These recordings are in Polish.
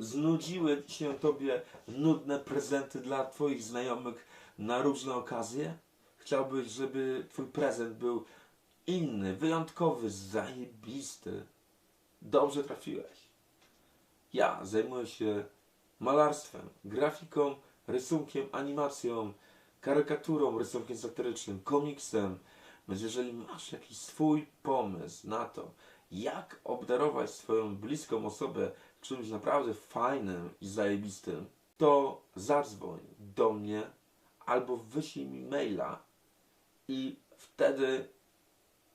Znudziły się tobie nudne prezenty dla twoich znajomych na różne okazje? Chciałbyś, żeby twój prezent był inny, wyjątkowy, zajebisty. Dobrze trafiłeś. Ja zajmuję się malarstwem, grafiką, rysunkiem, animacją, karykaturą, rysunkiem satyrycznym, komiksem. Więc jeżeli masz jakiś swój pomysł na to, jak obdarować swoją bliską osobę czymś naprawdę fajnym i zajebistym, to zadzwoń do mnie albo wyślij mi maila i wtedy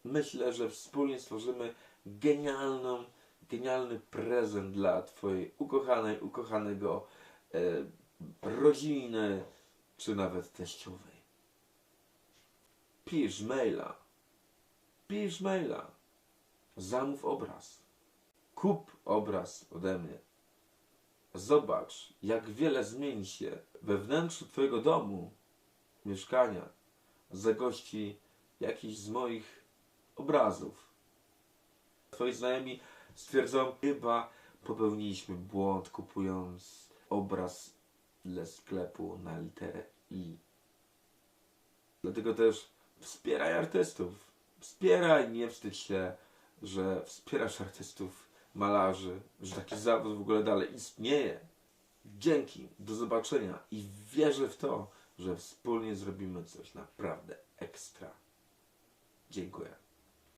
myślę, że wspólnie stworzymy genialną, genialny prezent dla Twojej ukochanej, ukochanego e, rodziny, czy nawet teściowej. Pisz maila. Pisz maila. Zamów obraz. Kup obraz ode mnie. Zobacz, jak wiele zmieni się we wnętrzu Twojego domu, mieszkania, zagości jakiś z moich obrazów. Twoi znajomi stwierdzą, chyba popełniliśmy błąd kupując obraz dla sklepu na literę I. Dlatego też wspieraj artystów. Wspieraj, nie wstydź się, że wspierasz artystów, malarzy, że taki zawód w ogóle dalej istnieje. Dzięki, do zobaczenia i wierzę w to, że wspólnie zrobimy coś naprawdę ekstra. Dziękuję.